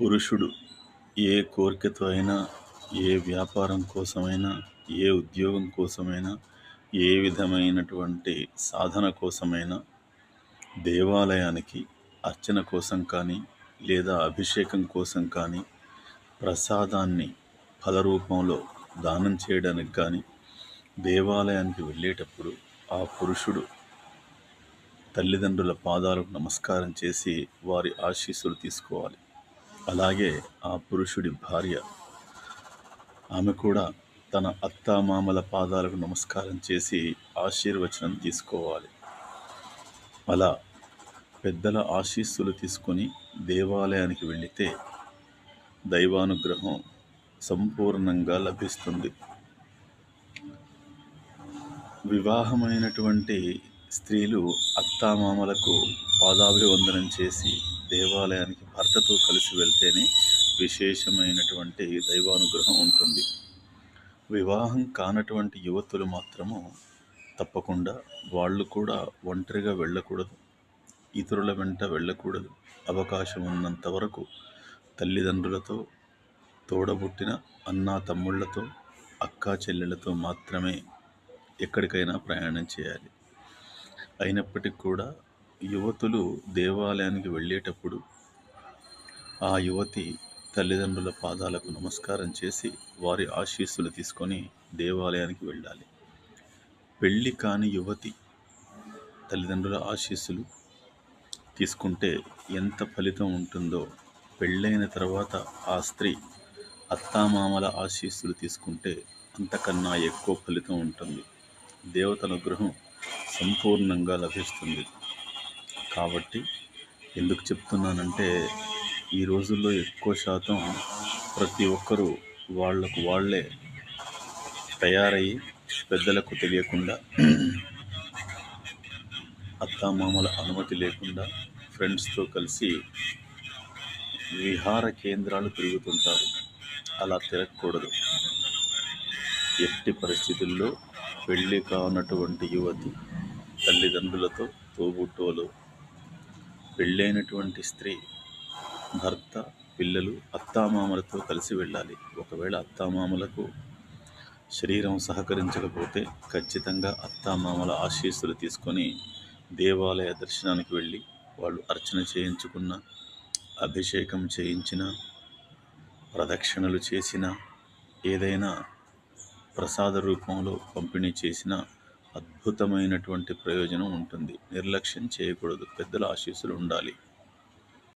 పురుషుడు ఏ కోరికతో అయినా ఏ వ్యాపారం కోసమైనా ఏ ఉద్యోగం కోసమైనా ఏ విధమైనటువంటి సాధన కోసమైనా దేవాలయానికి అర్చన కోసం కానీ లేదా అభిషేకం కోసం కానీ ప్రసాదాన్ని ఫల రూపంలో దానం చేయడానికి కానీ దేవాలయానికి వెళ్ళేటప్పుడు ఆ పురుషుడు తల్లిదండ్రుల పాదాలకు నమస్కారం చేసి వారి ఆశీస్సులు తీసుకోవాలి. అలాగే ఆ పురుషుడి భార్య. ఆమె కూడా తన అత్తామామల పాదాలకు నమస్కారం చేసి ఆశీర్వచనం తీసుకోవాలి. అలా పెద్దల ఆశీస్సులు తీసుకొని దేవాలయానికి వెళితే దైవానుగ్రహం సంపూర్ణంగా లభిస్తుంది. వివాహమైనటువంటి స్త్రీలు అత్తామామలకు పాదాభివందనం చేసి దేవాలయానికి భర్తతో కలిసి వెళ్తేనే విశేషమైనటువంటి దైవానుగ్రహం ఉంటుంది. వివాహం కానటువంటి యువతులు మాత్రము తప్పకుండా వాళ్ళు కూడా ఒంటరిగా వెళ్ళకూడదు. ఇతరుల వెంట వెళ్ళకూడదు. అవకాశం ఉన్నంత వరకు తల్లిదండ్రులతో తోడబుట్టిన అన్నా తమ్ముళ్ళతో అక్కా చెల్లెలతో మాత్రమే ఎక్కడికైనా ప్రయాణం చేయాలి. అయినప్పటికీ కూడా యువతులు దేవాలయానికి వెళ్ళేటప్పుడు ఆ యువతి తల్లిదండ్రుల పాదాలకు నమస్కారం చేసి వారి ఆశీస్సులు తీసుకొని దేవాలయానికి వెళ్ళాలి. పెళ్ళి కాని యువతి తల్లిదండ్రుల ఆశీస్సులు తీసుకుంటే ఎంత ఫలితం ఉంటుందో పెళ్ళైన తర్వాత ఆ స్త్రీ అత్తామామల ఆశీస్సులు తీసుకుంటే అంతకన్నా ఎక్కువ ఫలితం ఉంటుంది. దేవతల గృహం సంపూర్ణంగా లభిస్తుంది. కాబట్టి ఎందుకు చెప్తున్నానంటే ఈ రోజుల్లో ఎక్కువ శాతం ప్రతి ఒక్కరూ వాళ్ళకు వాళ్ళే తయారయ్యి పెద్దలకు తెలియకుండా అత్తామామల అనుమతి లేకుండా ఫ్రెండ్స్తో కలిసి విహార కేంద్రాలు తిరుగుతుంటారు. అలా తిరగకూడదు. ఎట్టి పరిస్థితుల్లో పెళ్ళి కానటువంటి యువతి తల్లిదండ్రులతో తోబుట్టువలు పెళ్ళైనటువంటి స్త్రీ భర్త పిల్లలు అత్తామామలతో కలిసి వెళ్ళాలి. ఒకవేళ అత్తామామలకు శరీరం సహకరించకపోతే ఖచ్చితంగా అత్తామామల ఆశీస్సులు తీసుకొని దేవాలయ దర్శనానికి వెళ్ళి వాళ్ళు అర్చన చేయించుకున్న అభిషేకం చేయించిన ప్రదక్షిణలు చేసిన ఏదైనా ప్రసాద రూపంలో పంపిణీ చేసిన అద్భుతమైనటువంటి ప్రయోజనం ఉంటుంది. నిర్లక్ష్యం చేయకూడదు. పెద్దల ఆశీస్సులు ఉండాలి.